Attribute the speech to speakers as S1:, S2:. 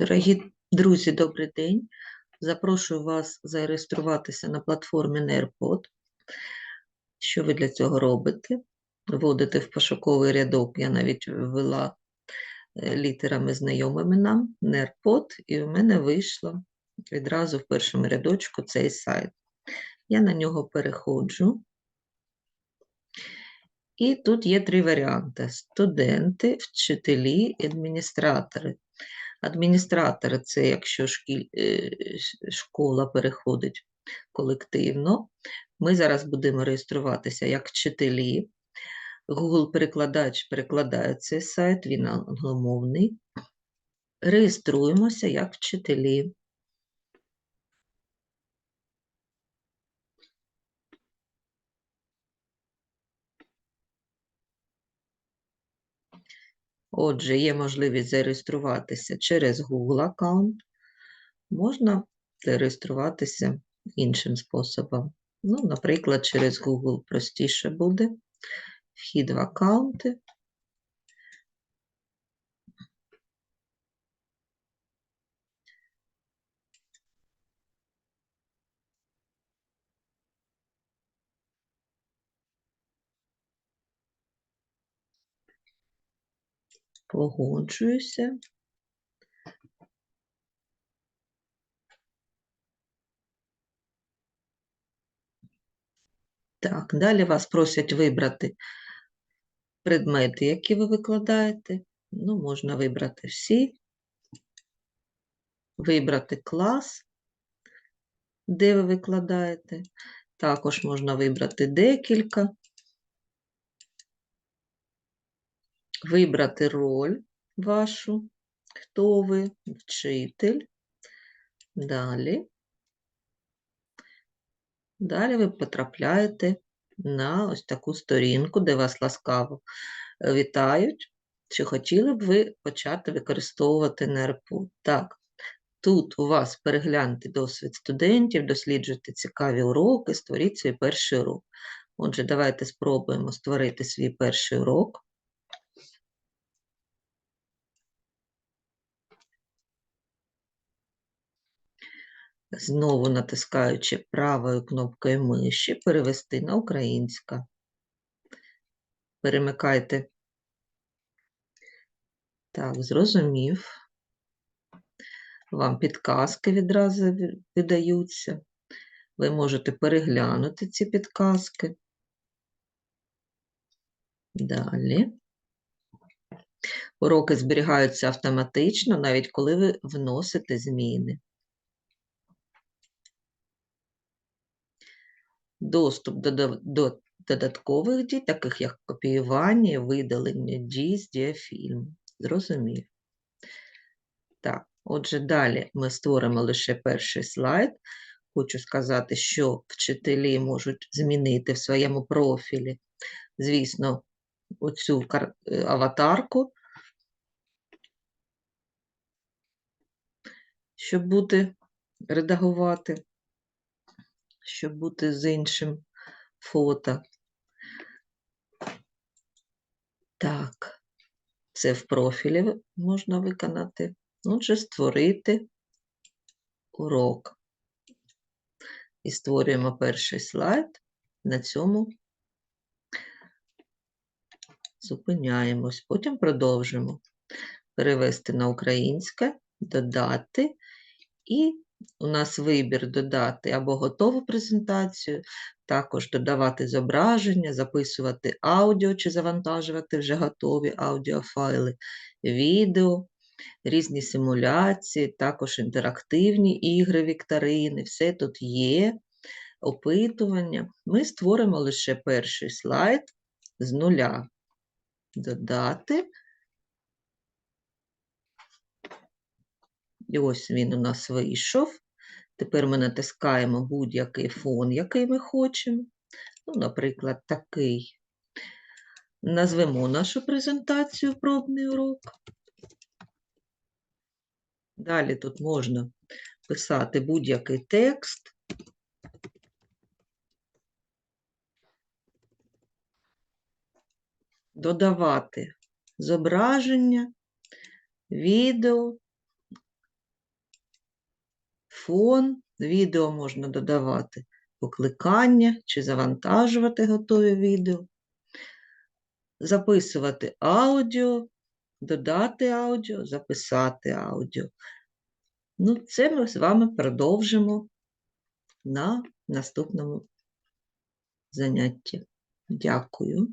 S1: Дорогі друзі, добрий день. Запрошую вас зареєструватися на платформі NERPOD. Що ви для цього робите? Вводите в пошуковий рядок, я навіть ввела е, літерами знайомими нам NERPOD, і у мене вийшло відразу в першому рядочку цей сайт. Я на нього переходжу. І тут є три варіанти: студенти, вчителі, адміністратори. Адміністратори це якщо е, школа переходить колективно. Ми зараз будемо реєструватися як вчителі. Google перекладач перекладає цей сайт, він англомовний. Реєструємося як вчителі. Отже, є можливість зареєструватися через Google аккаунт. Можна зареєструватися іншим способом. Ну, наприклад, через Google простіше буде. Вхід в аккаунти. Погоджуюся. Так, далі вас просять вибрати предмети, які ви викладаєте. Ну, можна вибрати всі, вибрати клас, де ви викладаєте. Також можна вибрати декілька, вибрати роль вашу, хто ви, вчитель. Далі. Далі ви потрапляєте на ось таку сторінку, де вас ласкаво е, вітають. Чи хотіли б ви почати використовувати НРПУ? Так, тут у вас перегляньте досвід студентів, досліджуйте цікаві уроки, створіть свій перший урок. Отже, давайте спробуємо створити свій перший урок. Знову натискаючи правою кнопкою миші, перевести на українська. Перемикайте. Так, зрозумів. Вам підказки відразу видаються. Ви можете переглянути ці підказки. Далі. Уроки зберігаються автоматично, навіть коли ви вносите зміни. Доступ до, до додаткових дій, таких як копіювання, видалення дій з діафільму. Зрозумів. Так, отже, далі ми створимо лише перший слайд. Хочу сказати, що вчителі можуть змінити в своєму профілі, звісно, оцю е, аватарку, щоб бути, редагувати, щоб бути з іншим фото. Так, це в профілі можна виконати. Отже, створити урок. І створюємо перший слайд. На цьому зупиняємось. Потім продовжимо. Перевести на українське, додати. І у нас вибір додати або готову презентацію, також додавати зображення, записувати аудіо чи завантажувати вже готові аудіофайли, відео, різні симуляції, також інтерактивні ігри, вікторини, все тут є, опитування. Ми створимо лише перший слайд з нуля. Додати. І ось він у нас вийшов. Тепер ми натискаємо будь-який фон, який ми хочемо. Ну, наприклад, такий. Назвемо нашу презентацію пробний урок. Далі тут можна писати будь-який текст. Додавати зображення, відео, фон, відео можна додавати покликання чи завантажувати готові відео, записувати аудіо, додати аудіо, записати аудіо. Ну, це ми з вами продовжимо на наступному занятті. Дякую.